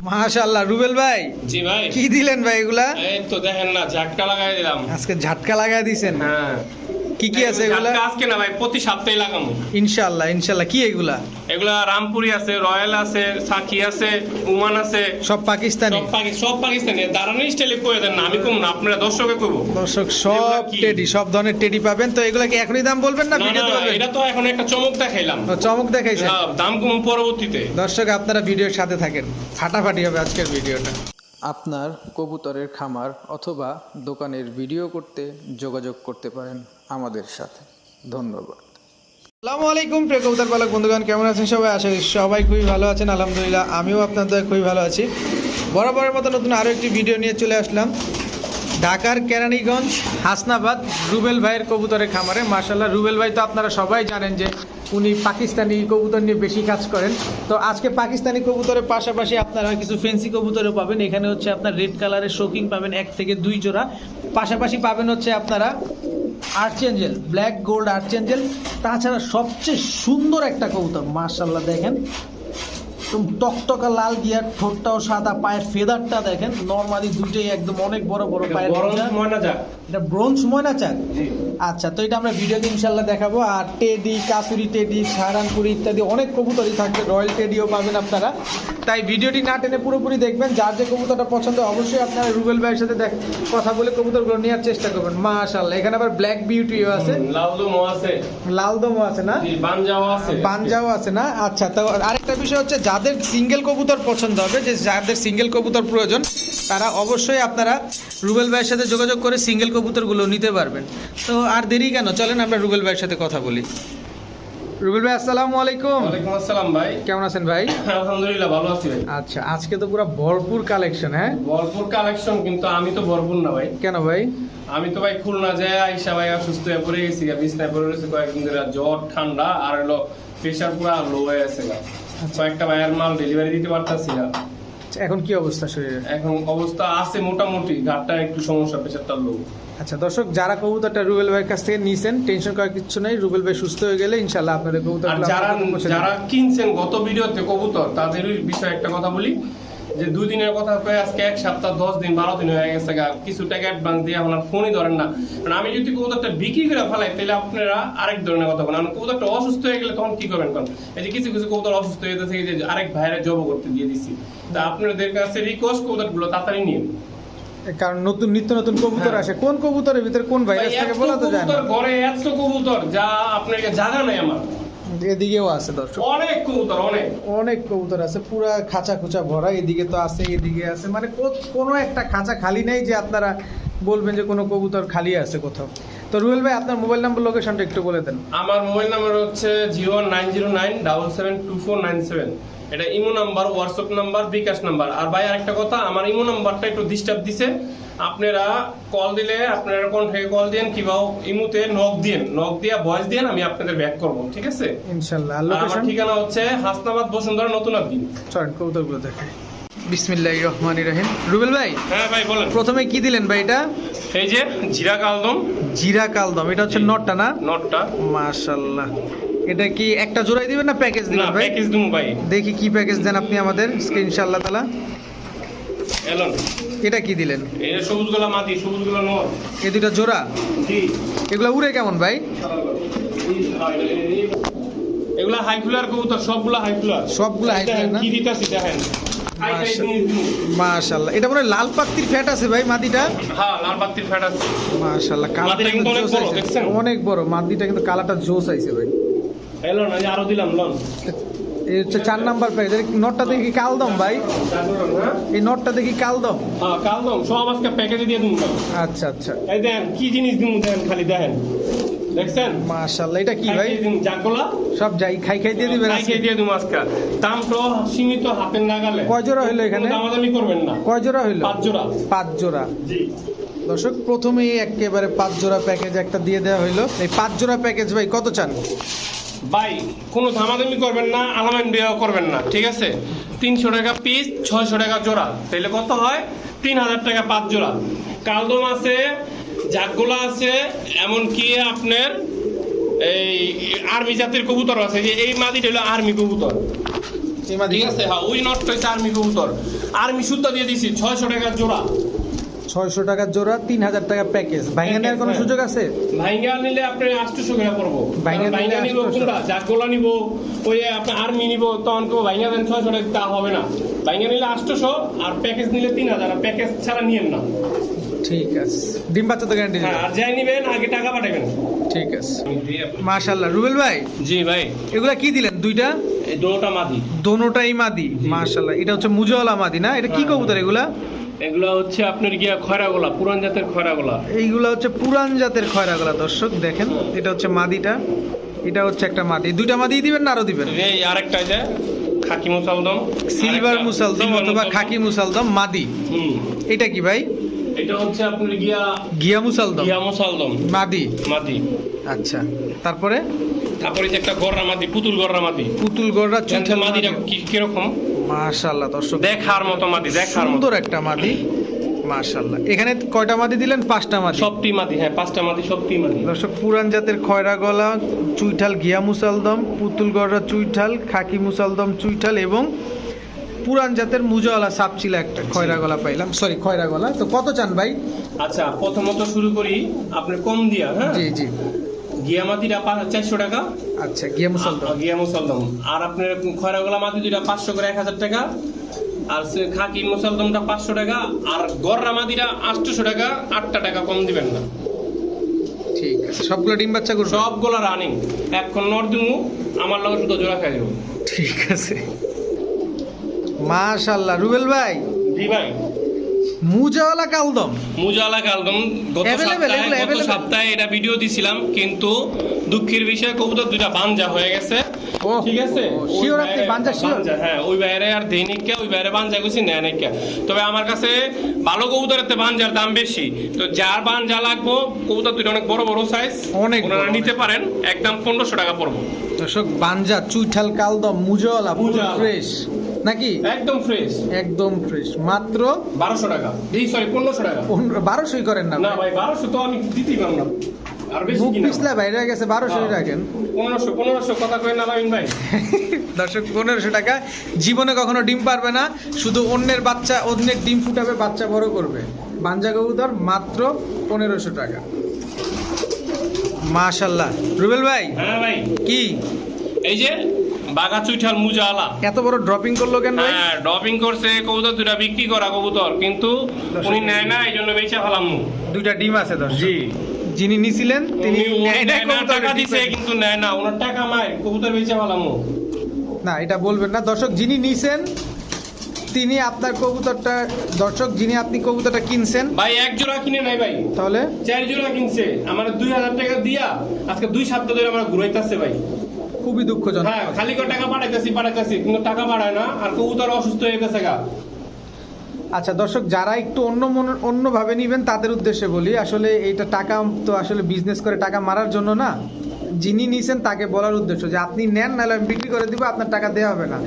মাশাআল্লাহ রুবেল ভাই। জি ভাই। কি দিলেন ভাই এগুলা? এই তো দেখেন না ঝাটকা লাগাই দিলাম। আজকে ঝাটকা লাগাই দিছেন? হ্যাঁ। কি কি আছে এগুলা? আজকে না ভাই প্রতি সপ্তাহে লাগামো ইনশাআল্লাহ ইনশাআল্লাহ। কি এগুলা? এগুলা রামপুরি আছে রয়্যাল আছে সাকি আছে উমান আছে। সব পাকিস্তানি? সব পাকি সব পাকিস্তানি। দাঁড়ানি স্টাইলে কয়ে দেন না আমি কম না আপনারা দর্শকে কইবো। দর্শক সব টেডি সব ধরনের টেডি পাবেন। তো এগুলা কি এখনই দাম বলবেন না ভিডিওতে বলবেন? এটা তো এখন একটা চমক দেখাইলাম। চমক দেখাইছে হ্যাঁ, দাম কম পরবর্তীতে। দর্শক আপনারা ভিডিওর সাথে থাকেন। ফাটাফাটি হবে আজকের ভিডিওটা। আপনার কবুতরের খামার অথবা দোকানের ভিডিও করতে যোগাযোগ করতে পারেন। আমাদের সাথে। ধন্যবাদ। আসসালামু আলাইকুম, প্রিয় কবুতর পালক বন্ধুগণ, কেমন আছেন সবাই? করি সবাই খুবই ভালো আছেন। আলহামদুলিল্লাহ, আমিও আপনাদের খুবই ভালো আছি। বরাবরের মতো নতুন আরও একটি ভিডিও নিয়ে চলে আসলাম। ঢাকার কেরানীগঞ্জ, হাসনাবাদ, রুবেল ভাইয়ের কবুতরের খামারে। মার্শাল্লাহ রুবেল ভাই তো আপনারা সবাই জানেন যে উনি পাকিস্তানি কবুতর নিয়ে বেশি কাজ করেন। তো আজকে পাকিস্তানি কবুতরের পাশাপাশি আপনারা কিছু ফেন্সি কবুতরও পাবেন। এখানে হচ্ছে আপনার রেড কালারের শোকিং পাবেন এক থেকে দুই জোড়া। পাশাপাশি পাবেন হচ্ছে আপনারা আর্চেঞ্জেল ব্ল্যাক গোল্ড আর্চেঞ্জেল তাছাড়া সবচেয়ে সুন্দর একটা কবুতর মার্শাল্লাহ দেখেন। একদম টকটকা লাল গিয়ার ঠোঁটটাও সাদা পায়ের ফেদারটা দেখেন। নর্মালি একদম অনেক বড় বড় পায়ের এটা ব্রোঞ্জ ময়না চাক আচ্ছা তো এটা আমরা ভিডিওতে ইনশাল্লাহ দেখাবো। আর টেডি কাসুরি টেডি সাহারানপুরি ইত্যাদি অনেক কবুতরই থাকবে। রয়্যাল টেডিও পাবেন আপনারা। তাই ভিডিওটি না টেনে পুরোপুরি দেখবেন। যার যে কবুতরটা পছন্দ অবশ্যই আপনারা রুবেল ভাইয়ের সাথে দেখ কথা বলে কবুতরগুলো নেওয়ার চেষ্টা করবেন। মাশাল্লাহ এখানে আবার ব্ল্যাক বিউটিও আছে। লালদম আছে। লাল দমও আছে না? বানজাও আছে। পাঞ্জাও আছে না? আচ্ছা তো আরেকটা বিষয় হচ্ছে যাদের সিঙ্গেল কবুতর পছন্দ হবে যে যাদের সিঙ্গেল কবুতর প্রয়োজন তারা অবশ্যই আপনারা রুবেল ভাইয়ের সাথে যোগাযোগ করে সিঙ্গেল কবুতরগুলো নিতে পারবেন। তো আর দেরি কেন? চলেন আমরা রুবেল ভাইয়ের সাথে কথা বলি। রুবেল ভাই আসসালামু আলাইকুম। ওয়ালাইকুম আসসালাম ভাই। কেমন আছেন ভাই? আলহামদুলিল্লাহ ভালো আছি ভাই। আচ্ছা আজকে তো পুরো ভরপুর কালেকশন হ্যাঁ? ভরপুর কালেকশন কিন্তু আমি তো ভরপুর না ভাই। কেন ভাই? আমি তো ভাই খুলনা যায় আইসা ভাই অসুস্থ হয়ে পড়ে গেছি বিছনায় পড়ে রয়েছে কয়েকদিন ধরে জ্বর ঠান্ডা আর হলো প্রেশার পুরো লো হয়ে আছে কয়েকটা ভাইয়ের মাল ডেলিভারি দিতে পারতাছি না। আচ্ছা, এখন কি অবস্থা শরীরে এখন অবস্থা আছে মোটামুটি ঘাটটা একটু সমস্যা প্রেশারটা লো আচ্ছা দর্শক যারা কবুতরটা রুবেল ভাইয়ের কাছ থেকে নিয়েছেন টেনশন করার কিছু নেই। রুবেল ভাই সুস্থ হয়ে গেলে ইনশাল্লাহ আপনাদের কবুতর আর যারা যারা কিনছেন গত ভিডিওতে কবুতর তাদের বিষয়ে একটা কথা বলি। যে দুই দিনের কথা কয়ে আজকে এক সপ্তাহ দশ দিন বারো দিন হয়ে গেছে গা। কিছু টাকা অ্যাডভান্স দিয়ে আর ফোনই ধরেন না। কারণ আমি যদি কবুতরটা বিক্রি করে ফেলাই তাহলে আপনারা আরেক ধরনের কথা বলেন। আর কবুতরটা অসুস্থ হয়ে গেলে তখন কি করবেন কারণ এই যে কিছু কিছু কবুতর অসুস্থ হয়ে গেছে যে আরেক ভাইয়ের জব করতে দিয়ে দিচ্ছি তা আপনাদের কাছে রিকোয়েস্ট কবুতরগুলো তাড়াতাড়ি নিন। কারণ নতুন নিত্য নতুন কবুতর হ্যাঁ। আসে। কোন কবুতরের ভিতরে কোন ভাই, ভাইরাস থাকে বলা তো যায় না। কবুতর ঘরে এত কবুতর যা আপনাকে জায়গা নেই আমার। এদিকেও আছে দর্শক। অনেক কবুতর অনেক। অনেক কবুতর আছে পুরা খাঁচা খুঁচা ভরা এদিকে তো আছে এদিকে আছে। মানে কোনো একটা খাঁচা খালি নেই যে আপনারা বলবেন যে কোনো কবুতর খালি আছে কোথাও। তো রুয়েল ভাই আপনার মোবাইল নাম্বার লোকেশনটা একটু বলে দেন। আমার মোবাইল নাম্বার হচ্ছে zero nine zero nine double seven two four nine seven. এটা imo number WhatsApp number bKash number. আর ভাই আরেকটা কথা আমার ইমো নাম্বারটা একটু ডিস্টার্ব দিছে। আপনারা কল দিলে আপনারা কোন থেকে কল দিয়েন কিংবা ইমোতে নক দিয়েন। নক দিয়া ভয়েস দিয়েন আমি আপনাদের ব্যাক করব ঠিক আছে? আর আমার ঠিকানা হচ্ছে হাসনাবাদ বসুন্ধরা নতুন আদিন চলেন কবুতরগুলো দেখে বিসমিল্লাহ রহমান রহিম। রুবেল ভাই হ্যাঁ ভাই বলেন। প্রথমে কি দিলেন ভাই এটা? এই যে জিরা কালদম জিরা কালদম এটা হচ্ছে নটটা না? নটটা। মাশাল্লাহ। এটা কি একটা জোড়াই দিবেন না প্যাকেজ দিবেন ভাই? প্যাকেজ দিমু ভাই। দেখি কি প্যাকেজ দেন আপনি আমাদের ইনশাআল্লাহ তালা এলন এটা কি দিলেন? এই যে সবুজগুলা মাটি সবুজগুলা নর। এই দুটা জোড়া? জি। এগুলা উড়ে কেমন ভাই? এগুলা হাই ফ্লার কবুতর সবগুলা হাই ফ্লার সবগুলা high flyer না? কি দিতাছি দেখেন। হাই হাই মাশা- জিনিস দিমু। মাশাল্লাহ। এটা মনে হয় লাল পাত্তির ফ্যাট আছে ভাই মাদিটা? হ্যাঁ লাল বাতির ফ্যাট আছে। মাশাল্লাহ কালারটা কিন্তু অনেক বড়। দেখছেন? অনেক বড় মাদিটা কিন্তু কালারটা জোস আইছে ভাই। এলো না আরও দিলাম লন। এই হচ্ছে চার নাম্বার প্যাকেজ নটটা দেখি কালদম ভাই। হ্যাঁ এই নটটা দেখি কালদম হ্যাঁ কালদম সব আজকে প্যাকেজে দিয়ে দিমু আচ্ছা আচ্ছা। এই দেখেন কি জিনিস দিমু খালি দেখেন। দেখছেন? মাশাল্লাহ এটা কি ভাই? জাগলা সব যাই খাই খাই দিয়ে দিবেন আজকে? দিয়ে দিমু আজকে। দাম তো সীমিত হাতের নাগালে। কয় জোড়া হইল এখানে? দামাদামি করবেন না। কয় জোড়া হইল? পাঁচ জোড়া। পাঁচ জোড়া। জি। দর্শক প্রথমেই একেবারে পাঁচ জোড়া প্যাকেজ একটা দিয়ে দেওয়া হইল। এই পাঁচ জোড়া প্যাকেজ ভাই কত চান? ভাই কোনো দামাদামি করবেন না আলামাইন বিয়ে করবেন না ঠিক আছে? তিনশো টাকা পিস ছয়শো টাকা জোড়া। তাহলে কত হয়? তিন হাজার টাকা পাঁচ জোড়া। কালদম আছে জাগগোলা আছে এমনকি আপনার এই আর্মি জাতের কবুতর আছে যে এই মাদিটা হলো আর্মি কবুতর। এই মাদি ঠিক আছে হ্যাঁ ওই নটটা হচ্ছে আর্মি কবুতর। আর্মি সুদ্ধা দিয়ে দিছি ছয়শো টাকার জোড়া। ছয়শো টাকার জোড়া তিন হাজার টাকা প্যাকেজ ভাইঙ্গা নেওয়ার কোনো হ্যাঁ। সুযোগ আছে? ভাইঙ্গা নিলে আপনি আটশোশো করে পড়ব। ভাইঙ্গা নিব 800 কোনটা জাগোলা নিব ওই আপনার আর্মি নিব তখন কেউ ভাইঙ্গা দেন ছয়শো টাকা তা হবে না। ভাইঙ্গা নিলে আটশোশো আর প্যাকেজ নিলে তিন হাজার আর প্যাকেজ ছাড়া নিয়েন না। ঠিক আছে। ডিম বাচ্চা তো গ্যারান্টি হ্যাঁ আর যাই নিবেন আগে টাকা পাঠাবেন। ঠিক আছে। মাশাল্লাহ রুবেল ভাই জি ভাই। এগুলা কি দিলেন? দুইটা? এই দুটোটা মাদি। দোনোটাই মাদি মাশাল্লাহ এটা হচ্ছে মুজওয়ালা মাদি না? এটা কি হ্যাঁ। কবুতর এগুলা? এগুলো হচ্ছে আপনার গিয়া খয়রা গোলা পুরান জাতের খয়রা গোলা এইগুলা হচ্ছে পুরান জাতের খয়রাগুলা দর্শক দেখেন। এটা হচ্ছে মাদিটা। এটা হচ্ছে একটা মাদি। দুইটা মাদি দিবেন না আরও দিবেন? এই আরেকটা যে খাকি মুসালদম। সিলভার মুসালদম অথবা খাকি মুসালদম মাদি। এটা কি ভাই? এটা হচ্ছে আপনার গিয়া গিয়া মুসালদম? গিয়া মুসালদম। মাদি? মাদি। আচ্ছা। তারপরে? তারপরে যে একটা গররা মাদি পুতুল গররা মাদি। পুতুল গড়রা চুইঠাল মাদিটা কি কীরকম? মাশাল্লাহ দর্শক। দেখার মতো মাদি দেখার মতো। সুন্দর একটা মাদি। মাশাল্লাহ। এখানে কয়টা মাদি দিলেন? পাঁচটা মাদি। সবটি মাদি হ্যাঁ পাঁচটা মাদি সবটি মাদি। দর্শক পুরান জাতের খয়রা গলা চুইঠাল গিয়া মুসালদম পুতুল গড়রা চুইঠাল খাকি মুসালদম চুইঠাল এবং পুরান জাতের মুজাওয়ালা সাপচিলা একটা খয়রা গলা পাইলাম। সরি খয়রা গলা। তো কত চান ভাই? আচ্ছা প্রথমত শুরু করি আপনি কম দিয়া হ্যাঁ? জি জি। গিয়া মাদিটা পা- চারশো টাকা। আচ্ছা গিয়া মুসালদম গিয়া মুসালদম আর আপনার খয়রাগোলা মাদি দুইটা পাঁচশো করে এক হাজার টাকা। আর খাকি মুসালদমটা পাঁচশো টাকা। আর গররা মাদিটা আটশোশো টাকা। আটটা টাকা কম দিবেন না। ঠিক আছে। সবগুলো ডিম বাচ্চা করব সবগুলো রানিং এখন নর দিমু আমার লগে শুধু জোড়া খাই দেবো। ঠিক আছে। মাশাল্লাহ রুবেল ভাই জি ভাই। মুজাওয়ালা কালদম। মুজালা কালদম গত সপ্তাহে গত সপ্তাহে এটা ভিডিও দিছিলাম কিন্তু দুঃখের বিষয় কবুতর দুটা বানজা হয়ে গেছে। ঠিক আছে? ও, আপনি বানজা sure? হ্যাঁ ওই বাইরে আর দৈনিককে ওই বাইরে বানজা গেছি নেনিকা তবে আমার কাছে ভালো কবুতরের বানজার দাম বেশি। তো যার বানজা লাগবো কবুতর দুইটা অনেক বড় বড় সাইজ অনেক ওনারা নিতে পারেন একদম পনেরোশো টাকা পড়ব। দর্শক বানজা চুইঠাল কালদম মুজাওয়ালা ফুল মুজাওয়ালা। ফ্রেশ নাকি? একদম ফ্রেশ একদম ফ্রেশ মাত্র বারোশো টাকা। এই সরি পনেরোশো টাকা। বারোশোই করেন না না ভাই? বারোশো তো আমি দিতেই পারলাম না। পিছলা বাইরে গেছে বারোশোই রাখেন। পনেরোশো পনেরোশো কথা কই না ভাই। দর্শক পনেরোশো টাকা জীবনে কখনো ডিম পারবে না শুধু অন্যের বাচ্চা অন্যের ডিম ফুটাবে বাচ্চা বড় করবে। বাঞ্জা কবুতর মাত্র পনেরোশো টাকা। মাশাল্লাহ। রুবেল ভাই হ্যাঁ ভাই। কি? এই যে বাগা চুইঠাল মুজা আলা এত বড় ড্রপিং করল কেন ভাই? হ্যাঁ ড্রপিং করছে কবুতর দুটা বিক্রি করা কবুতর কিন্তু উনি নেয় না এই জন্য বেচে ফেলাম। দুইটা ডিম আছে দর্শক। জি। যিনি নিছিলেন তিনি টাকা দিছে কিন্তু নেয় না ওনার টাকা মায় কবুতর বেচে ফেলাম না এটা বলবেন না। দর্শক যিনি নিছেন তিনি আপনার কবুতরটা দর্শক যিনি আপনি কবুতরটা কিনছেন ভাই এক জোড়া কিনে নাই ভাই। তাহলে? চার জোড়া কিনছে আমার দুই হাজার টাকা দিয়া আজকে দুই সপ্তাহ ধরে আমার ঘুরাইতেছে ভাই। খুবই দুঃখজনক। হ্যাঁ খালি করে টাকা পাঠাইতেছি পাঠাইতেছি কিন্তু টাকা পাঠায় না আর কবুতর অসুস্থ হয়ে গেছে গা। আচ্ছা দর্শক, যারা একটু অন্য মন- অন্যভাবে নেবেন, তাদের উদ্দেশ্যে বলি, আসলে এইটা টাকা তো আসলে বিজনেস করে টাকা মারার জন্য না। যিনি নিছেন, তাকে বলার উদ্দেশ্য যে আপনি নেন, নাহলে আমি বিক্রি করে দিব, আপনার টাকা দেওয়া হবে না।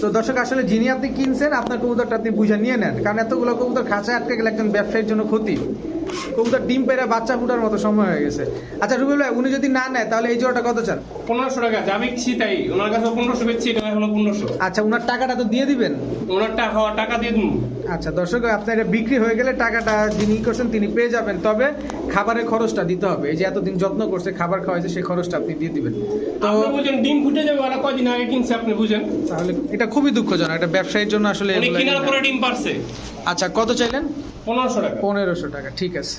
তো দর্শক, আসলে যিনি আপনি কিনছেন, আপনার কবুতরটা আপনি বুঝে নিয়ে নেন। কারণ এতগুলো কবুতর খাঁচায় আটকে গেলে একজন ব্যবসায়ীর জন্য ক্ষতি। কবুতর ডিম পেরে বাচ্চা ফুটার মতো সময় হয়ে গেছে। আচ্ছা রুবেল ভাই উনি যদি না নেয় তাহলে এই জোড়াটা কত চান? পনেরোশো টাকা যা বিকছি তাই। ওনার কাছে পনেরোশো বেচছি এটা হলো পনেরোশো। আচ্ছা উনার টাকাটা তো দিয়ে দিবেন? ওনার টাকা টাকা দিয়ে দিন আচ্ছা দর্শক আপনার এটা বিক্রি হয়ে গেলে টাকাটা যিনি করছেন তিনি পেয়ে যাবেন। তবে খাবারের খরচটা দিতে হবে। এই যে এতদিন যত্ন করছে খাবার খাওয়াইছে সেই খরচটা আপনি দিয়ে দিবেন। তো বুঝেন ডিম ফুটে যাবে ওরা কয়দিন আগে কিনছে আপনি বুঝেন। তাহলে এটা খুবই দুঃখজনক এটা ব্যবসায়ীর জন্য আসলে কেনার পরে ডিম পারছে। আচ্ছা কত চাইলেন? পনেরোশো টাকা। পনেরোশো টাকা ঠিক আছে।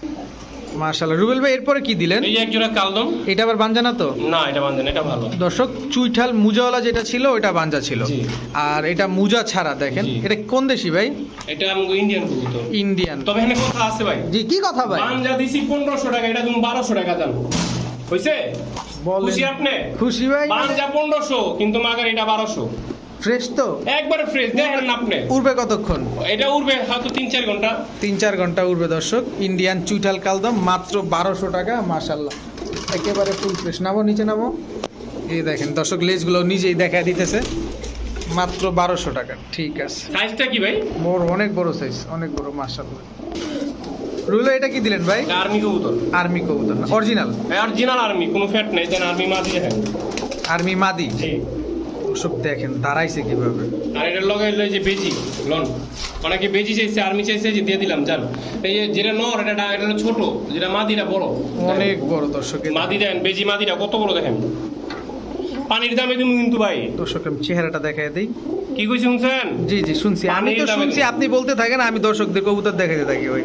মার্শাল্লাহ রুবেল ভাই এরপরে কি দিলেন? এই এক জোড়া কালদম। এটা আবার বাঞ্জা না তো? না এটা বান্ধেন এটা ভালো। দর্শক চুইঠাল মুজাওয়ালা যেটা ছিল ওটা বাঞ্জা ছিল। আর এটা মুজা ছাড়া দেখেন। এটা কোন দেশি ভাই? এটা ইন্ডিয়ান কবুতর। ইন্ডিয়ান তবে এখানে কথা আছে ভাই। জি কি কথা ভাই? পাঞ্জা দিছি পনেরোশো টাকা এটা তুমি বারোশো টাকা দাম। বলেন। খুশি আপনি? খুশি ভাই? পাঞ্জা পনেরোশো কিন্তু মাগার এটা বারোশো। ফ্রেশ তো? একবারে ফ্রেশ দেখেন না আপনি। উড়বে কতক্ষণ? এটা উঠবে হয়তো তিন চার ঘণ্টা। তিন চার ঘণ্টা উঠবে দর্শক। ইন্ডিয়ান চুইঠাল কালদম মাত্র বারোশো টাকা মাশাল্লাহ একেবারে ফুল ফ্রেশ নামো নিচে নামো। এই দেখেন দর্শক লেজগুলো নিজেই দেখা দিতেছে। মাত্র বারোশো টাকা। ঠিক আছে। সাইজটা কি ভাই? বড় অনেক বড় সাইজ অনেক বড় মাশাল্লাহ রুলো এটা কি দিলেন ভাই? আর্মি কবুতর। আর্মি কবুতর অরিজিনাল অরিজিনাল আর্মি কোনো ফ্যাট নেই যেন আর্মি মা দিয়ে হ্যাঁ। আর্মি মাদি? জি। দর্শক দেখেন দাঁড়াইছে কীভাবে? আর এটার লগে হলো যে বেজি লন। অনেকে বেজি চাইছে আর্মি চাইছে যে দিয়ে দিলাম জান এই যে যেটা নর এটা এটা হলো ছোট যেটা মাদিটা বড়। অনেক বড় দর্শক মাদি দেন বেজি মাদিটা কত বড় দেখেন? পানির দামে তুমি কিন্তু ভাই। দর্শক আমি চেহারাটা দেখাই দিই। কি কইছি শুনছেন? জি জি শুনছি। আমি তো শুনছি আপনি বলতে থাকেন আমি দর্শকদের কবুতর দেখাতে থাকি ওই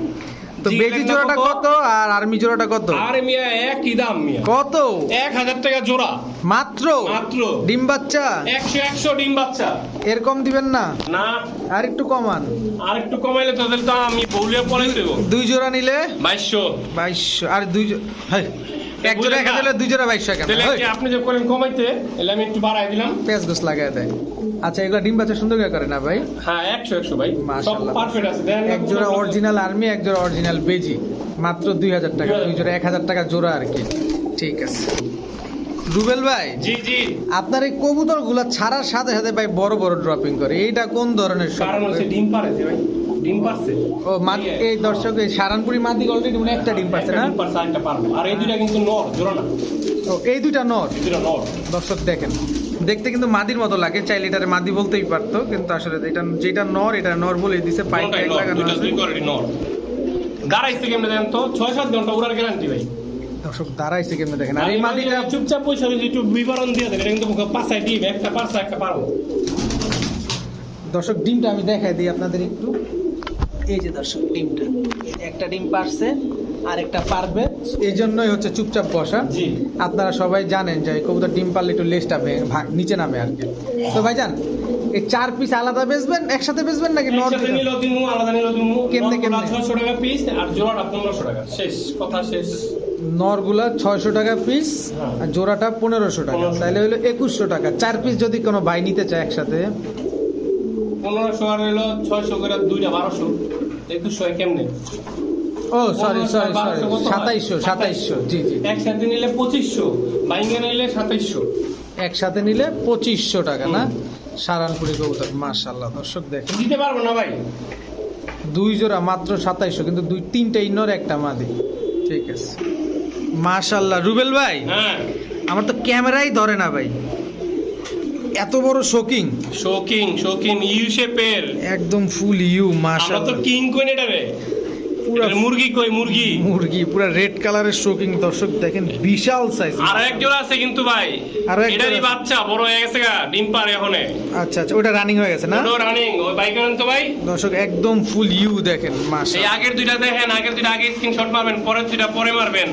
তো বেজি জোড়াটা কত? আর আর্মি জোড়াটা কত? আরে মিয়া একই দাম মিয়া। কত? এক হাজার টাকা জোড়া। মাত্র? মাত্র। ডিম বাচ্চা? একশো একশো ডিম বাচ্চা। এরকম দিবেন না? না। আর একটু কমান। আর একটু কমাইলে তোদের তো আমি বউলিয়া পরে দেবো। দুই জোড়া নিলে? বাইশশো। বাইশশো। আর দুই হাই, এক জোড়া এক হাজার দুই জোড়া বাইশশো কেন? আপনি যে করেন কমাইতে এলে আমি একটু বাড়াই দিলাম। পেঁয়াজ গোস লাগাই দেয়। আচ্ছা এগুলো ডিম বাচ্চা সুন্দর করে করে না ভাই? হ্যাঁ একশো একশো ভাই। মাশাআল্লাহ। পারফেক্ট আছে এক জোড়া অরিজিনাল আর্মি এক জোড়া অরিজিনাল বেজি মাত্র দুই হাজার টাকা দুই জোড়া এক হাজার টাকা জোড়া আর কি। ঠিক আছে। রুবেল ভাই জি জি। আপনার এই কবুতরগুলা ছাড়ার সাথে সাথে ভাই বড় বড় ড্রপিং করে। এইটা কোন ধরনের শখ? কারণ হচ্ছে ডিম পারে ভাই। ডিম পারছে? ও মাত এই দর্শক এই সারানপুরি মাদি অলরেডি মনে হয় একটা ডিম পাচ্ছে না? ডিম পারছে আরেকটা পারব। আর এই দুইটা কিন্তু নর জোড়া না। ও এই দুইটা নর? এই দুইটা নর। দর্শক দেখেন। দেখতে কিন্তু মাদির মতো লাগে চাইলে এটারে মাদি বলতেই পারতো কিন্তু আসলে এটা যেটা নর এটা নর বলে দিছে পাইপ লাগানো আছে। দুই কোয়ালিটি নর। দাঁড়াইছে কেমনে দেন তো? ছয় সাত ঘণ্টা উড়ার গ্যারান্টি ভাই। দর্শক দাঁড়াইছে কেমন দেখেন? আর এই মাদিটা মাদিটা চুপচাপ পয়সা একটু বিবরণ দিয়ে দেবে এটা কিন্তু মুখে পাঁচায় ডিম একটা পাঁচা একটা পারব। দর্শক ডিমটা আমি দেখাই দিই আপনাদের একটু। এই যে দর্শক ডিমটা। একটা ডিম পারছে আর একটা পারবে। এই জন্যই হচ্ছে চুপচাপ বসা। আপনারা সবাই জানেন যে কবুতর ডিম পারলে একটু লেজটা নিচে নামে আর কি। তো ভাইজান এই চার পিস আলাদা বেচবেন একসাথে বেচবেন নাকি নর একসাথে দিমু আলাদা নিলেও দিমু কেমনে, কেমনে? ছয়শো টাকা পিস আর জোড়াটা পনেরোশো টাকা। শেষ কথা শেষ। নরগুলা ছয়শো টাকা পিস হ্যাঁ। আর জোড়াটা পনেরোশো টাকা। 1500 তাহলে হলো একুশশো টাকা। চার পিস যদি কোনো ভাই নিতে চায় একসাথে পনেরোশো আর হইল ছয়শো করে দুইটা বারোশো। একুশশো কেমনে? ও সরি সরি সরি 1200 কত? সাতাইশশো সাতাইশশো জি জি একসাথে নিলে পঁচিশশো বাইঙ্গা নিলে সাতাইশশো। একসাথে নিলে পঁচিশশো টাকা না? সারানপুরি কবুতর মাশাল্লাহ দর্শক দেখেন। দিতে পারব না ভাই। দুই জোড়া মাত্র সাতাইশশো কিন্তু দুই তিনটা ইন্নর একটা মাদি। ঠিক আছে। মাশাল্লাহ রুবেল ভাই? হ্যাঁ। আমার তো ক্যামেরাই ধরে না ভাই। এত বড় শোকিং শোকিং শোকিং ইউ শেপের। একদম ফুল ইউ আমরা তো কিং কোইন এটা রে? পুরা মুরগি কই মুরগি? মুরগি পুরা রেড কালারের শোকিং দর্শক দেখেন বিশাল সাইজ আর এক জোড়া আছে কিন্তু ভাই। আরও এটারই বাচ্চা বড় হয়ে গেছে গা ডিম পারে এখনে। আচ্ছা আচ্ছা ওটা রানিং হয়ে গেছে না? ওটাও রানিং ওই বাইক আনেন তো ভাই। দর্শক একদম ফুল ইউ দেখেন এই মাশাল্লাহ আগের দুইটা দেখেন আগের দুইটা আগে স্ক্রিনশট মারবেন পরের দুইটা পরে মারবেন।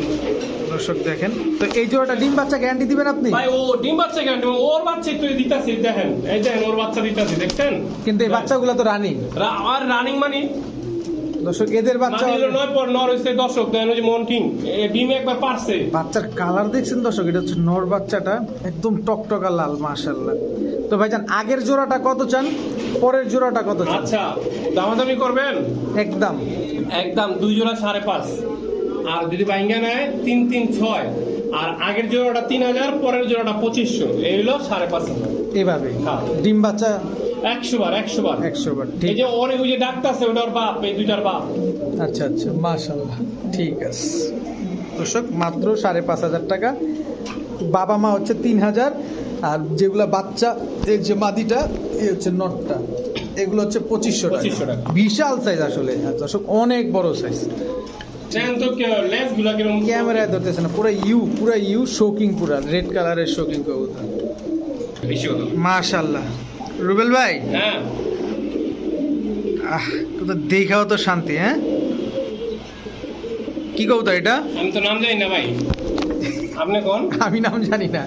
দর্শক দেখেন। তো এই জোড়াটা ডিম বাচ্চা গ্যারান্টি দিবেন আপনি? ভাই ও ডিম বাচ্চা কেন ওর বাচ্চা একটু দিতাছি দেখেন। এই দেখেন ওর বাচ্চা দিতাছি দেখছেন? কিন্তু এই বাচ্চাগুলো তো রানিং আর রানিং মানে? দর্শক এদের বাচ্চা হলো নয় পর নর হইছে দর্শক দেখেন ওই যে মন্টিং ডিম একবার পারছে। বাচ্চার কালার দেখছেন দর্শক এটা হচ্ছে নর বাচ্চাটা একদম টকটকা লাল মাশাল্লাহ তো ভাইজান আগের জোড়াটা কত চান? পরের জোড়াটা কত চান? আচ্ছা দামাদামি করবেন? একদম। একদম দুই জোড়া সাড়ে পাঁচ। আর যদি বাইঙ্গা নেয় তিন তিন ছয়। আর আগের জোড়াটা তিন হাজার পরের জোড়াটা পঁচিশশো। এই হলো সাড়ে পাঁচ হাজার। এভাবে। হ্যাঁ। ডিম বাচ্চা একশো বার একশো বার। একশো বার এই ঠিক যে অনেক ওই যে ডাক্তার ওটার বাপ এই দুইটার বাপ। আচ্ছা আচ্ছা মাশাল্লাহ ঠিক আছে। দর্শক মাত্র সাড়ে পাঁচ হাজার টাকা। বাবা মা হচ্ছে তিন হাজার আর যেগুলা বাচ্চা এই যে মাদিটা এই হচ্ছে নটটা। এগুলো হচ্ছে পঁচিশশো 2500 টাকা। বিশাল সাইজ আসলে। দর্শক অনেক বড় সাইজ ক্যামেরায় ধরতেছে না পুরো ইউ পুরো ইউ শোকিং পুরা রেড কালারের শোকিং কবুতর। বেশি মাশাল্লাহ রুবেল ভাই? হ্যাঁ। আহ তো দেখাও তো শান্তি হ্যাঁ? কি তো এটা? আমি তো নাম জানি না ভাই। আপনি কোন? আমি নাম জানি না।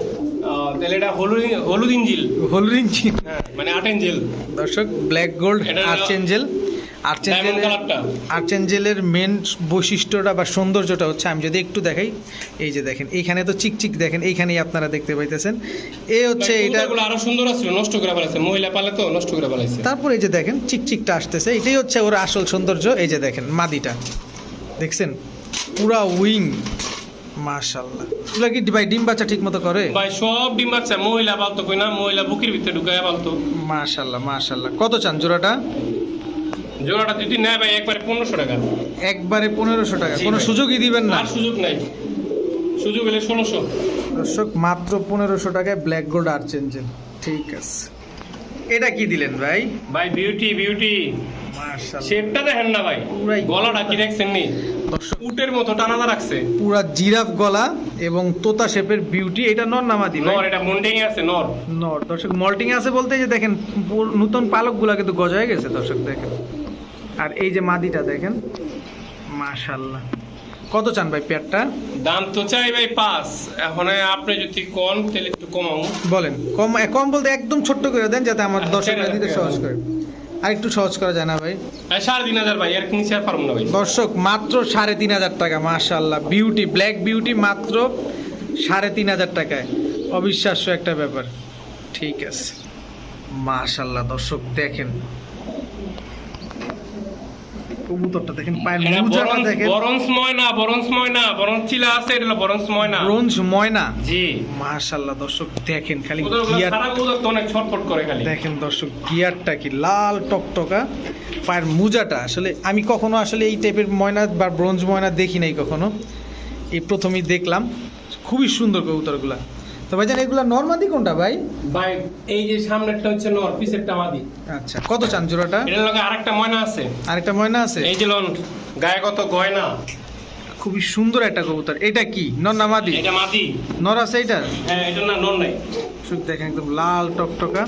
তাহলে এটা হলুদ হলুদ ইঞ্জিল। হলুদ ইঞ্জিল। হ্যাঁ মানে আট এঞ্জেল দর্শক ব্ল্যাক গোল্ড আর্চ হলো- আর্চেঞ্জেলের মেন বৈশিষ্ট্যটা বা সৌন্দর্যটা হচ্ছে আমি যদি একটু দেখাই এই যে দেখেন এইখানে তো চিকচিক দেখেন এইখানেই আপনারা দেখতে পাইতেছেন। এ হচ্ছে এটা আরও সুন্দর আছে নষ্ট করে ফেলাইছে মহিলা পালে তো নষ্ট করে ফেলাইছে তারপর এই যে দেখেন চিকচিকটা আসতেছে এটাই হচ্ছে ওর আসল সৌন্দর্য এই যে দেখেন মাদিটা। দেখছেন? পুরা উইং। মাশাল্লাহ এগুলা কি ভাই ডিম বাচ্চা ঠিক মতো করে? ভাই সব ডিম বাচ্চা মহিলা পালতো কই না মহিলা বুকের ভিতরে ঢুকায় পালতো। মাশাল্লাহ মাশাল্লাহ কত চান জোড়াটা? জোড়াটা যদি নেয় ভাই একবারে পনেরোশো টাকা। একবারে পনেরোশো টাকা। কোনো সুযোগই দিবেন না। আর সুযোগ নাই। সুযোগ হলে ষোলোশো। দর্শক মাত্র পনেরোশো টাকায় ব্ল্যাক গোল্ড আর্চেঞ্জেল ঠিক আছে। এটা কি দিলেন ভাই? ভাই বিউটি বিউটি শেপটা দেখেন না ভাই। গলাটা কি দেখছেন নি উটের মতো টানাদা রাখছে। পুরা জিরাফ গলা এবং তোতা শেপের বিউটি এটা নর নামাদি ভাই? নর এটা মুন্ডিং আছে নর। নর। দর্শক মল্টিং আছে বলতে যে দেখেন নতুন পালকগুলা কিন্তু গজা হয়ে গেছে দর্শক দেখেন। আর এই যে মাদিটা দেখেন মাশাল্লাহ কত চান ভাই পেয়ারটা? দাম তো চাই ভাই পাঁচ। এখন আপনি যদি কম তাহলে একটু কমাও। বলেন কম কম বলতে একদম ছোট্ট করে দেন যাতে আমার আচ্ছা, দর্শকরা দিতে সহজ করে। আর একটু সহজ করা যায় না ভাই? সাড়ে তিন হাজার ভাই আর নিচে আর পারব না ভাই। দর্শক মাত্র সাড়ে তিন হাজার টাকা মাশাল্লাহ বিউটি ব্ল্যাক বিউটি মাত্র সাড়ে তিন হাজার টাকায়। অবিশ্বাস্য একটা ব্যাপার। ঠিক আছে। মাশাল্লাহ দর্শক দেখেন। কবুতরটা দেখেন পায়ের মুজাটা দেখেন। বরঞ্চ ময়না বরঞ্চ ময়না বরঞ্চ চিলা আছে এটা বরঞ্চ ময়না। ব্রোঞ্জ ময়না? জি। মাশাল্লাহ দর্শক দেখেন খালি গিয়ার সারা কবুতর তো অনেক ছটফট করে খালি। দেখেন দর্শক গিয়ারটা কি লাল টকটকা। পায়ের মুজাটা আসলে আমি কখনো আসলে এই টাইপের ময়না বা ব্রোঞ্জ ময়না দেখি নাই কখনো। এই প্রথমেই দেখলাম। খুবই সুন্দর কবুতরগুলা। তো ভাইজান এগুলা নর্মাদি কোনটা ভাই? ভাই এই যে সামনেরটা হচ্ছে নর পিছেরটা মাদি। আচ্ছা কত চান জোড়াটা? এটার লগে আরেকটা ময়না আছে। আরেকটা ময়না আছে? এই যে লন গায়ে কত গয়না। খুবই সুন্দর একটা কবুতর। এটা কি? নর না মাদি? এটা মাদি। নর আছে এটা হ্যাঁ এটা না নর নাই। শুধু দেখেন একদম লাল টকটকা।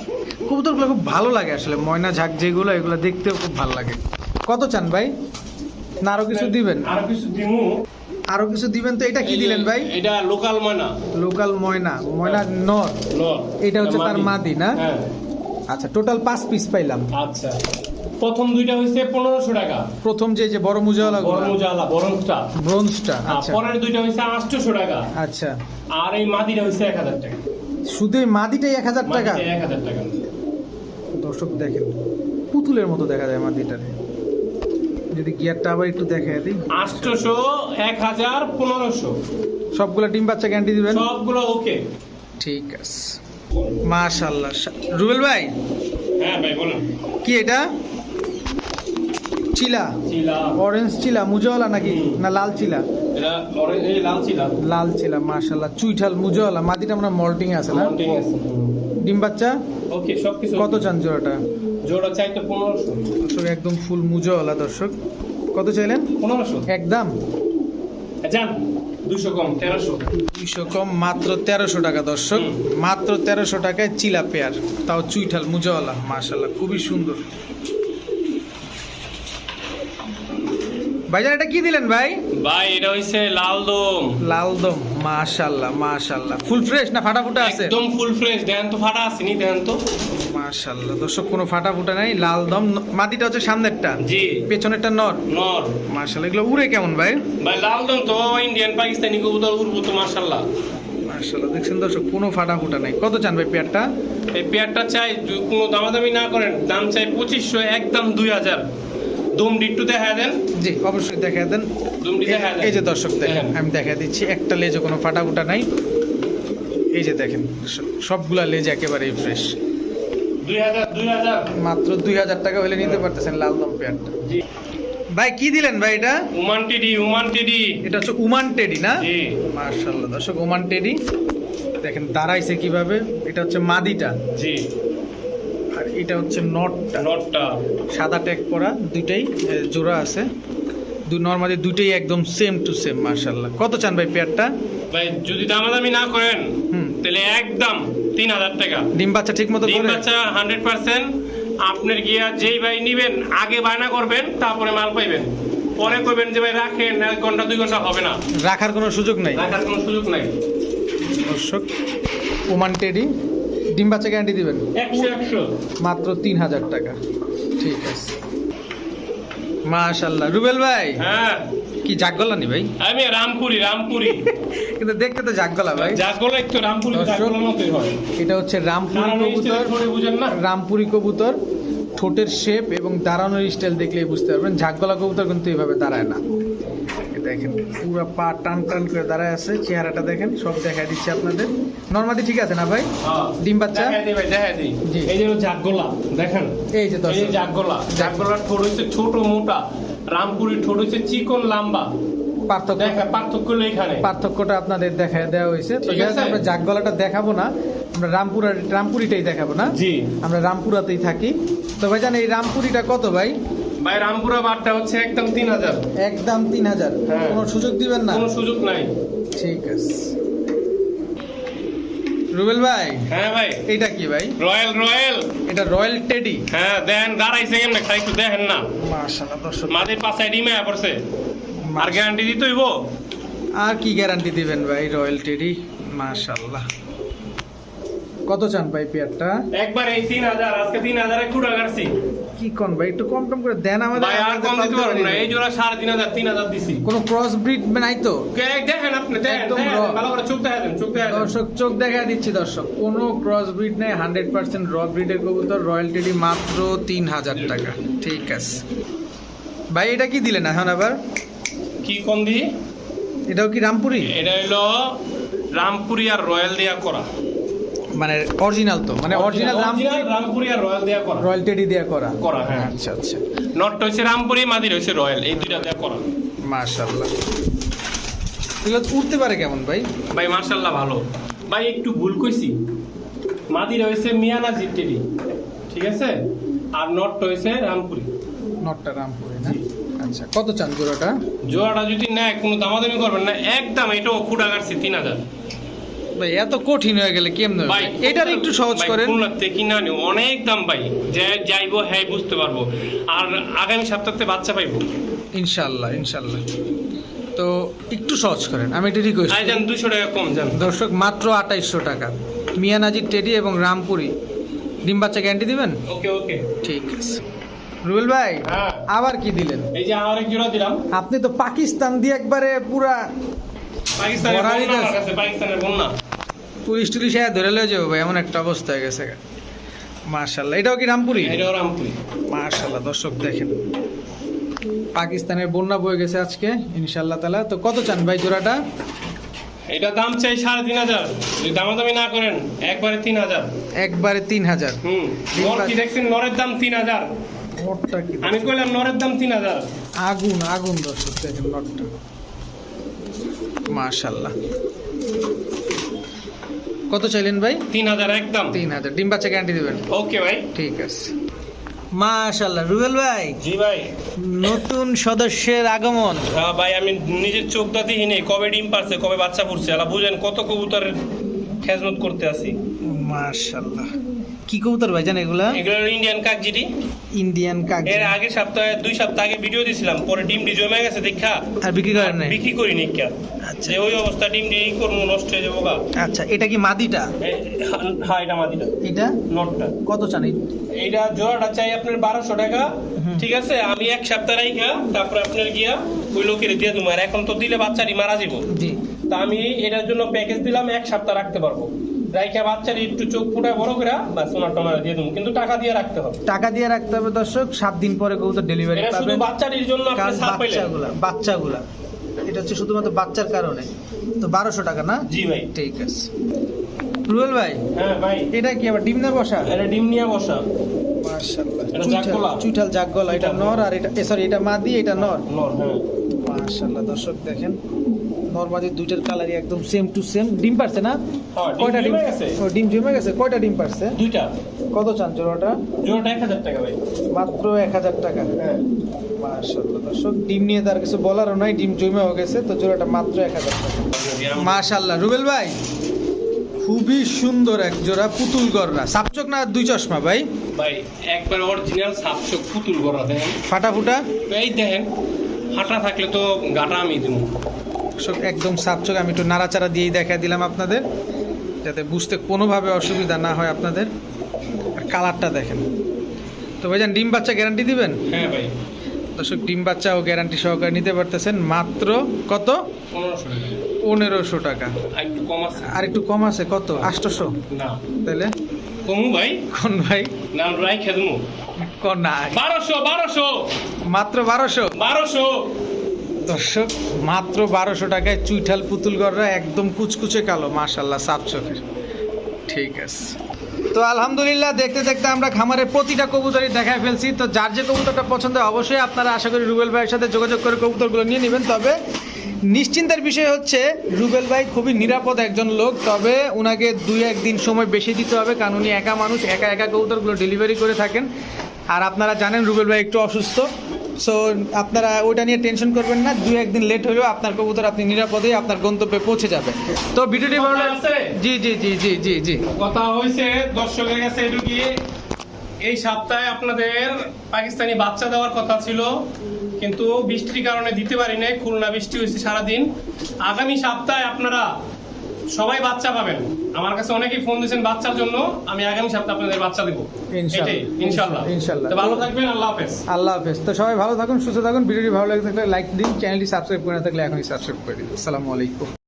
কবুতরগুলো খুব ভালো লাগে আসলে ময়না ঝাঁক যেগুলো এগুলো দেখতেও খুব ভালো লাগে। কত চান ভাই? না আরও কিছু দিবেন? আর কিছু দিমু। আরও কিছু দিবেন তো? এটা কি দিলেন ভাই? এটা লোকাল ময়না। লোকাল ময়না ময়না নর। এটা হচ্ছে তার মাদি। না? হ্যাঁ। আচ্ছা টোটাল পাঁচ পিস পাইলাম। আচ্ছা। প্রথম দুইটা হয়েছে পনেরোশো টাকা। প্রথম যে যে বড় মুজাওয়ালা বড় মুজালা বরঞ্চটা ব্রোঞ্জটা আচ্ছা। পরের দুইটা হয়েছে আটশোশো টাকা। আচ্ছা। আর এই মাদিটা এক হাজার টাকা। শুধু এই মাদিটাই এক হাজার টাকা? মাদিটা এক হাজার টাকা। দর্শক দেখেন পুতুলের মতো দেখা যায় মাদিটারে। যদি গিয়ারটা আবার একটু দেখা দিই। আটশোশো এক হাজার পনেরোশো। সবগুলো ডিম বাচ্চা গ্যারান্টি দিবেন? সবগুলো ওকে ঠিক আছে। মাশাল্লাহ রুবেল ভাই? হ্যাঁ ভাই বলুন। কি এটা? চিলা? অরেঞ্জ চিলা মুজাওয়ালা নাকি? না লাল চিলা? লাল চিলা। লাল চিলা মাশাল্লাহ চুইঠাল মুজাওয়ালা মাটিটা আমরা মল্টিং আছে না? ঠিক আছে। ডিম বাচ্চা? ওকে সব কিছু কত চান জোড়াটা? জোড়া চাই তো পনেরোশো। দর্শক একদম ফুল মুজওয়ালা দর্শক। কত চাইলেন? পনেরোশো। একদম। যান দুশো কম তেরোশো। দুশো কম মাত্র তেরোশো টাকা দর্শক। মাত্র তেরোশো টাকায় চিলা পেয়ার। তাও চুইঠাল মুজাওয়ালা মাশাল্লাহ খুবই সুন্দর। ভাইজান এটা কি দিলেন ভাই? ভাই এটা হইছে লাল দম। লাল দম মাশাল্লাহ মাশাল্লাহ। ফুল ফ্রেশ না ফাটা ফুটা আছে? একদম ফুল ফ্রেশ দেন তো ফাটা আসেনি দেন তো। মাশাল্লাহ দর্শক কোনো ফাটা ফুটা নাই লাল দম। ন- মাটিটা হচ্ছে সামনেরটা জি। পেছনেরটা নর। নর। মাশাল্লাহ এগুলো উড়ে কেমন ভাই? ভাই লাল দম তো ইন্ডিয়ান পাকিস্তানি কবুতর উড়বো তো মার্শাল্লাহ মাশাল্লাহ দেখছেন দর্শক কোনো ফাটা ফুটা নাই। কত চান ভাই পেয়ারটা? এই পেয়ারটা চাই কোনো দামাদামি না করেন। দাম চাই পঁচিশশো একদম দুই হাজার। দুম ডিট্টু দেখা দেন। জি অবশ্যই দেখা দেন। দুমটি দেখা দেন। এই যে দর্শক দেখেন দেখেন। আমি দেখা দিচ্ছি একটা লেজে কোনো ফাটা ফুটা নাই। এই যে দেখেন সবগুলা লেজ একেবারেই ফ্রেশ মাত্র দুই হাজার টাকা হলে নিতে পারতেছেন লাল দম পেয়ারটা। জি। ভাই কি দিলেন ভাই এটা? উমান টিডি উমান টিডি। এটা হচ্ছে উমান টেডি না? মার্শাল্লাহ দর্শক ওমান টেডি। দেখেন দাঁড়াইছে কীভাবে? এটা হচ্ছে মাদিটা। জি। এটা হচ্ছে নটটা। নটটা। সাদা ট্যাগ করা দুইটাই জোড়া আছে। দুই নর্মালি দুইটাই একদম সেম টু সেম মার্শাল্লাহ কত চান ভাই পেয়ারটা? ভাই যদি দামাদামি না করেন তাহলে একদম তিন হাজার টাকা। ডিম বাচ্চা ঠিক মতো ডিম বাচ্চা হান্ড্রেড পার্সেন্ট আপনার গিয়া যেই ভাই নিবেন আগে বায়না করবেন তারপরে মাল পাইবেন। পরে করবেন যে ভাই রাখেন এক ঘণ্টা দুই ঘণ্টা হবে না। রাখার কোনো সুযোগ নাই? রাখার কোনো সুযোগ নাই। দর্শক ওমান টেডি ডিম বাচ্চা গ্যারান্টি দিবেন? মাত্র তিন হাজার টাকা। ঠিক আছে। মাশাল্লাহ রুবেল ভাই হ্যাঁ। কি জাগগলা নি ভাই? আমি রামপুরি রামপুরি। কিন্তু দেখতে তো জাগগলা ভাই। জাগোলা একটু রামপুরি। মতোই হয়। এটা হচ্ছে রামপুরি কবুতর। বুঝেন না? রামপুরি কবুতর ঠোঁটের শেপ এবং দাঁড়ানোর স্টাইল দেখলেই বুঝতে পারবেন। ঝাকগলা কবুতর কিন্তু এইভাবে দাঁড়ায় না। দেখেন। পুরো পা টান টান করে দাঁড়ায় আছে চেহারাটা দেখেন সব দেখা দিচ্ছি আপনাদের। নর্মালি ঠিক আছে না ভাই? হ্যাঁ। ডিম বাচ্চা? ভাই। এই যে জাগোলা দেখেন? এই যে এই যে জাগোলা ঠোঁট হচ্ছে ছোট মোটা রামপুরির ঠোঁট হচ্ছে চিকন লম্বা। পার্থক্য পার্থক্য হলো পার্থক্যটা আপনাদের দেখা দেওয়া হয়েছে। তো। আমরা জাগ গলাটা দেখাবো না। আমরা রামপুরা রামপুরিটাই দেখাবো না। আমরা রামপুরাতেই থাকি। তো ভাইজান এই রামপুরিটা কত ভাই? ভাই রামপুরা বারটা হচ্ছে একদম তিন হাজার। একদম তিন হাজার। হ্যাঁ। কোনো সুযোগ দিবেন না? কোনো সুযোগ নাই। ঠিক আছে। রুবেল ভাই হ্যাঁ ভাই। এটা কি ভাই? Royal royal. এটা রয়্যাল টেডি? হ্যাঁ দেন দাঁড়াইছে কেমনে? খাই একটু দেখেন না। মাশাআল্লাহ দর্শক। মাদের পাশে ডিমে পড়ছে। আর গ্যারান্টি দিতে হইব আর কি গ্যারান্টি দিবেন ভাই রয়্যাল টেডি? মাশাআল্লাহ। কত চান ভাই পেয়ারটা? একবার এই তিন হাজার আজকে তিন হাজারে কুড়া কাটছি। কি কোন ভাই একটু কম টম করে দেন আমাদের ভাই আর কম দিতে পারব না এই জোড়া সাড়ে তিন হাজার তিন হাজার দিছি। কোনো ক্রস ব্রিড নাই তো? কে- দেখেন আপনি একদম ভালো করে চোখ দেখা দেন চোখ দেখা দর্শক চোখ দেখা দিচ্ছি দর্শক। কোনো ক্রস ব্রিড নেই হান্ড্রেড পার্সেন্ট র ব্রিডের কবুতর রয়্যাল টেডি মাত্র তিন হাজার টাকা। ঠিক আছে। ভাই এটা কি দিলেন এখন আবার? কি কোন দি? এটাও কি রামপুরি? এটা হলো রামপুরি আর রয়্যাল দিয়া করা। মানে অরিজিনাল তো মানে অরিজিনাল রামপুরি আর রয়্যাল দিয়া করা। রয়্যাল টেডি দিয়ে করা। করা হ্যাঁ। আচ্ছা আচ্ছা। নট হচ্ছে রামপুরি মাদির হচ্ছে রয়্যাল এই দুইটা দিয়া করা। মাশাআল্লাহ। এগুলো উঠতে পারে কেমন ভাই? ভাই মার্শাল্লাহ ভালো। ভাই একটু ভুল কইছি। মাদির হয়েছে মিয়ানা জিটেরি ঠিক আছে? আর নট হয়েছে রামপুরি নটটা রামপুরি না? আচ্ছা কত চান জোড়াটা? জোড়াটা যদি নেয় কোনো দামাদামি করবেন না। একদম এটাও কুড়া কাটছি তিন হাজার। ভাই এত কঠিন হয়ে গেলে কেমন ভাই এটার একটু সহজ করেন। কিনা নিও? অনেক দাম ভাই। যে যাইবো হ্যাঁ বুঝতে পারব। আর আগামী সপ্তাহে বাচ্চা পাইবো? ইনশাল্লাহ ইনশাল্লাহ তো একটু সহজ করেন আমি এটা রিকোয়েস্ট আই যান দুশো টাকা কম যান। দর্শক মাত্র আঠাইশশো টাকা। মিয়ানাজির টেডি এবং রামপুরি। ডিম বাচ্চা গ্যারান্টি দিবেন? ওকে ওকে। ঠিক আছে। রুবেল ভাই হ্যাঁ। আবার কি দিলেন? এই যে আরেক জোড়া দিলাম। আপনি তো পাকিস্তান দিয়ে একবারে পুরা পাকিস্তানের বন্যা পাকিস্তানের বন্যা। পুলিশ টুলিশ হ্যাঁ ধরে লয়ে যাব ভাই এমন একটা অবস্থা হয়ে গেছে মার্শাল্লাহ এটাও কি রামপুরি? এটাও রামপুরি। মার্শাল্লাহ দর্শক দেখেন। পাকিস্তানের বন্যা বয়ে গেছে আজকে ইনশাল্লাহ তালা তো কত চান ভাই জোড়াটা? এটা দাম চাই সাড়ে তিন হাজার। যদি দামাদামি না করেন একবারে তিন হাজার। একবারে তিন হাজার। হুম কি দেখছেন? নরের দাম তিন হাজার। আমি কইলাম নরের দাম তিন হাজার। আগুন আগুন দর্শক দেখেন নটটা মাশাল্লাহ। কত চাইলেন ভাই? তিন হাজার একদম। তিন হাজার ডিম বাচ্চা গ্যারান্টি দেবেন। ওকে ভাই। ঠিক আছে। মাশাল্লাহ রুবেল ভাই জি ভাই। নতুন সদস্যের আগমন। হ্যাঁ ভাই আমি নিজের চোখ দাঁতি নেই। কবে ডিম পারছে কবে বাচ্চা পড়ছে? আলা বুঝেন কত কবুতরের খেজমত করতে আসি। মাশাল্লাহ কি কবুতর ভাই জান এগুলা? এগুলো ইন্ডিয়ান কাকজিটি। ইন্ডিয়ান কাক এর আগের সপ্তাহে দুই সপ্তাহ আগে ভিডিও দিছিলাম পরে ডিমটি জমে গেছে দেখা। আর বিক্রি করেন নাই? বিক্রি করি নিকা আচ্ছা। যে ওই অবস্থা ডিমটি এই করব নষ্ট হয়ে যাব আচ্ছা এটা কি মাদিটা? হ্যাঁ এটা মাদিটা। এটা? নটটা। কত চান? এই এইটা জোড়াটা চাই আপনার বারোশো টাকা। ঠিক আছে? আমি এক সপ্তাহ রাইখা তারপর আপনার গিয়া ওই লোকের দিয়ে আর এখন তো দিলে বাচ্চাটি মারা যাব জি। তা আমি এটার জন্য প্যাকেজ দিলাম এক সপ্তাহ রাখতে পারব। রাইখা বাচ্চার একটু চোখ ফুটায় বড় করে বা সোনার টোনার দিয়ে দেবো। কিন্তু টাকা দিয়ে রাখতে হবে। টাকা দিয়ে রাখতে হবে দর্শক সাত দিন পরে কবুতর ডেলিভারি এটা শুধু পাবেন। বাচ্চাটির জন্য আপনি কারণ ছাড় পাইলেন বাচ্চাগুলা বাচ্চাগুলা। এটা হচ্ছে শুধুমাত্র বাচ্চার কারণে। তো বারোশো টাকা না? জি ভাই। ঠিক আছে। রুয়েল ভাই হ্যাঁ ভাই। এটা কি আবার ডিম না বসা? এটা ডিম নিয়ে বসা। মাশাআল্লাহ। এটা চুইঠাল জাগগলা। চুইঠাল জাগগলা এটা নর আর এটা সরি এটা মাদি এটা নর। নর হ্যাঁ। মাশাআল্লাহ দর্শক দেখেন। নর মাদি দুইটার কালারই একদম সেম টু সেম ডিম পারছে না? হ্যাঁ, কয়টা ডিম? জমে ডিম জমে গেছে। কয়টা ডিম পারছে? দুইটা। কত চান জোড়াটা? জোড়াটা এক হাজার টাকা ভাই। মাত্র এক হাজার টাকা। হ্যাঁ। দর্শক ডিম নিয়ে তার কিছু বলারও নাই। ডিম জমেও গেছে তো জোড়াটা মাত্র এক হাজার টাকা। মাশাআল্লাহ। রুবেল ভাই খুবই সুন্দর এক জোড়া পুতুল গররা। সাপচক না দুই চশমা ভাই? ভাই একবার অরিজিনাল সাতশো পুতুল করা দেখেন। ফাটা ফুটা? এই দেখেন হাঁটা থাকলে তো গাটা আমি দিব সব একদম সাপচক আমি একটু নাড়াচাড়া দিয়েই দেখা দিলাম আপনাদের যাতে বুঝতে কোনোভাবে অসুবিধা না হয় আপনাদের। আর কালারটা দেখেন। তো ভাইজান ডিম বাচ্চা গ্যারান্টি দিবেন? হ্যাঁ ভাই। দর্শক ডিম বাচ্চা ও গ্যারান্টি সহকারে নিতে পারতেছেন মাত্র কত? পনেরোশো টাকা। আর একটু কম আছে। কত? আটশোশো? না। তাহলে? কমু ভাই। কোন ভাই? না রাই খেদমু কোন না? বারোশো বারোশো। মাত্র বারোশো? বারোশো। দর্শক, মাত্র বারোশো টাকায় চুইঠাল পুতুল গড়রা একদম কুচকুচে কালো মাশাল্লাহ সাফ চোখের। ঠিক আছে। তো আলহামদুলিল্লাহ, দেখতে দেখতে আমরা খামারের প্রতিটা কবুতরই দেখায় ফেলছি। তো যার যে কবুতরটা পছন্দ অবশ্যই আপনারা আশা করি রুবেল ভাইয়ের সাথে যোগাযোগ করে কবুতরগুলো নিয়ে নেবেন। তবে নিশ্চিন্তার বিষয় হচ্ছে, রুবেল ভাই খুবই নিরাপদ একজন লোক। তবে ওনাকে দুই একদিন সময় বেশি দিতে হবে, কারণ উনি একা মানুষ, একা একা কবুতরগুলো ডেলিভারি করে থাকেন। আর আপনারা জানেন, রুবেল ভাই একটু অসুস্থ। সো আপনারা ওইটা নিয়ে টেনশন করবেন না। দু একদিন লেট হলেও আপনার কবুতর আপনি নিরাপদে আপনার গন্তব্যে পৌঁছে যাবে। তো ভিডিওটি ভালো কথা লাগে আছে? জি জি জি জি জি জি। কথা হয়েছে দর্শকের কাছে গিয়ে এই সপ্তাহে আপনাদের পাকিস্তানি বাচ্চা দেওয়ার কথা ছিল কিন্তু বৃষ্টির কারণে দিতে পারি নাই খুলনা বৃষ্টি হয়েছে সারাদিন। আগামী সপ্তাহে আপনারা সবাই বাচ্চা পাবেন। আমার কাছে অনেকেই ফোন দিয়েছেন বাচ্চার জন্য আমি আগামী সপ্তাহে আপনাদের বাচ্চা দেবো। ইনশাল্লাহ। ইনশাল্লাহ। ইনশাআল্লাহ। তো ভালো থাকবেন আল্লাহ হাফেজ। আল্লাহ হাফেজ। তো সবাই ভালো থাকুন সুস্থ থাকুন ভিডিওটি ভালো লাগে থাকলে লাইক দিন চ্যানেলটি সাবস্ক্রাইব করে না থাকলে এখনই সাবস্ক্রাইব করে দিন। আসসালামু আলাইকুম।